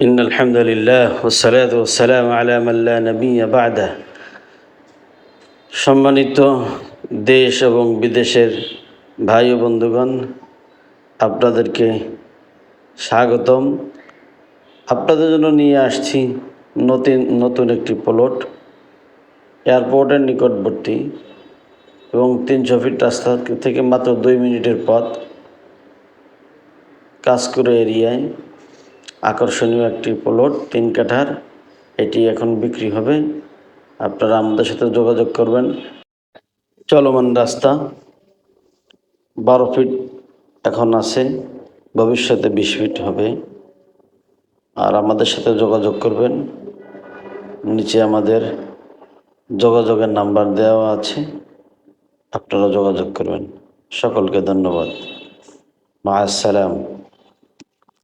إن الحمد لله والصلاة والسلام على من لا نبي بعده সম্মানিত দেশ এবং বিদেশের ভাই ও বন্ধুগণ আপনাদেরকে স্বাগতম আপনাদের জন্য নিয়ে আসছি নতুন নতুন একটি প্লট এয়ারপোর্টের নিকটবর্তী এবং তিনশো ফিট রাস্তা থেকে মাত্র দুই মিনিটের পথ কাজকুড়ো এরিয়ায় আকর্ষণীয় একটি প্লট তিন কাঠার। এটি এখন বিক্রি হবে। আপনারা আমাদের সাথে যোগাযোগ করবেন। চলমান রাস্তা বারো ফিট এখন আছে, ভবিষ্যতে বিশ ফিট হবে। আর আমাদের সাথে যোগাযোগ করবেন। নিচে আমাদের যোগাযোগের নাম্বার দেওয়া আছে। আপনারা যোগাযোগ করবেন। সকলকে ধন্যবাদ। মা, আসসালাম।